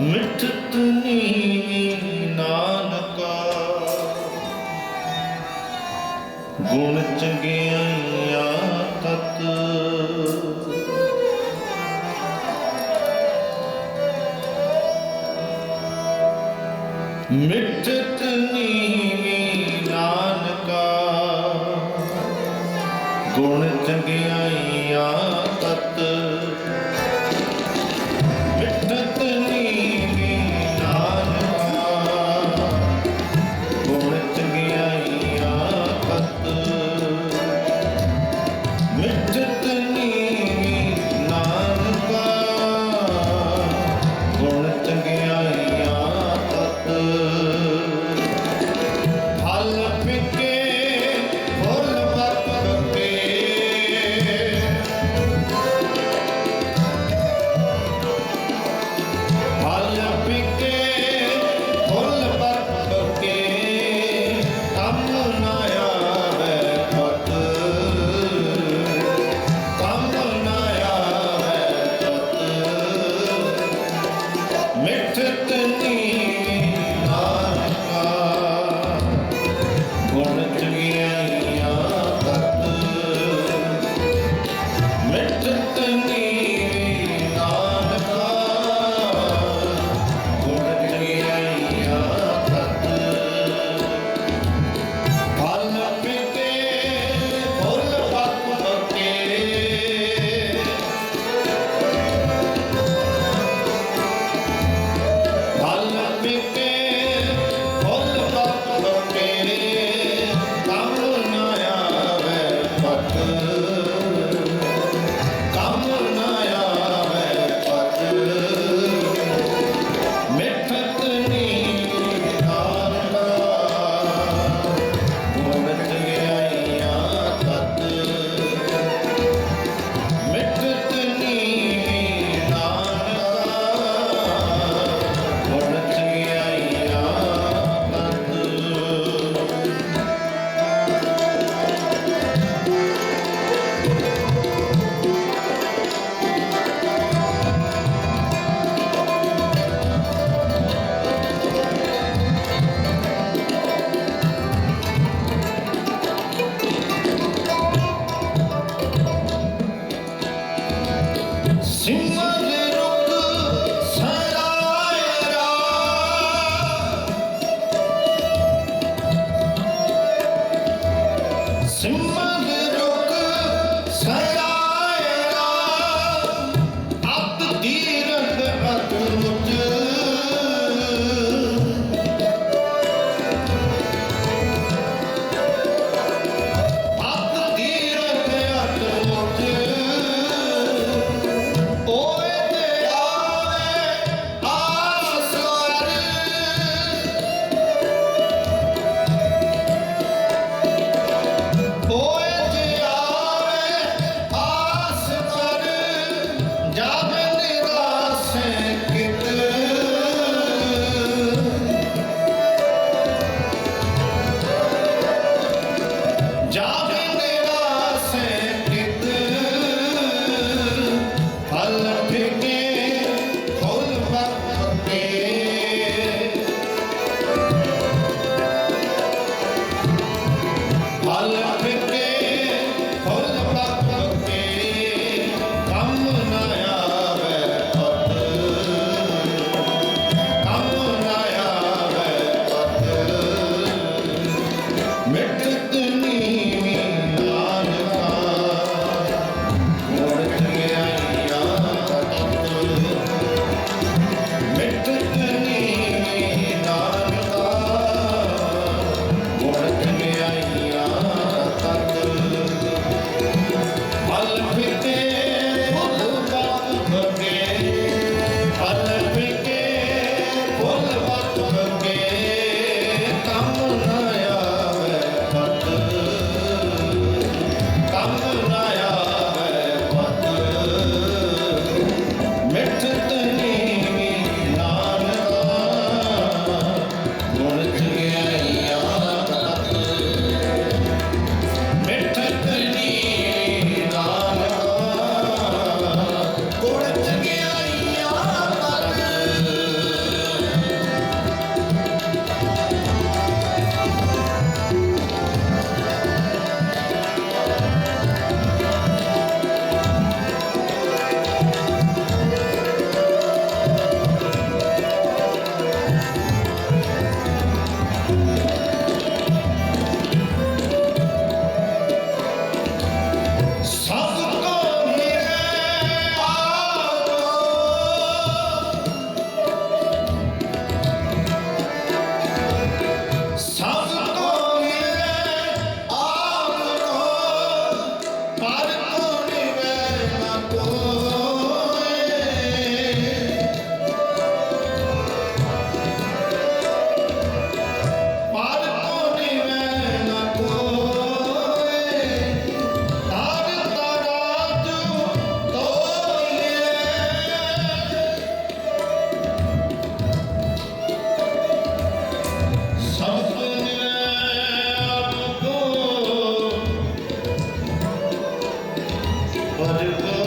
ਮਿਠਤ ਨੀ ਨਾਨਕਾ। ਗੁਣ ਚੰਗਿਆਈਆ ਤਤ। ਮਿਠਤ Yeah. But it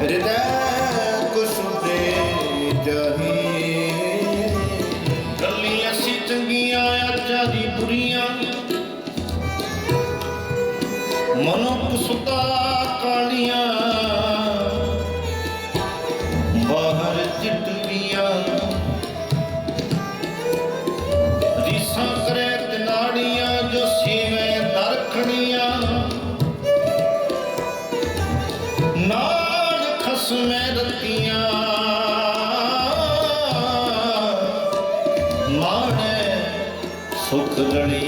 ਹਿਰਦੈ ਗੱਲੀਆਂ ਸੀ ਚੰਗੀਆਂ ਅੱਜਾਂ ਦੀ ਬਾਹਰ ਚਿੱਟੀਆਂ ਰੀਸਾਂ ਕਰੇ ਤਨਾੜੀਆਂ ਜੋ ਸੀਵੇਂ ਮੈਂ ਰਤੀਆਂ। ਮਾਣੇ ਸੁਖ ਰਣੀ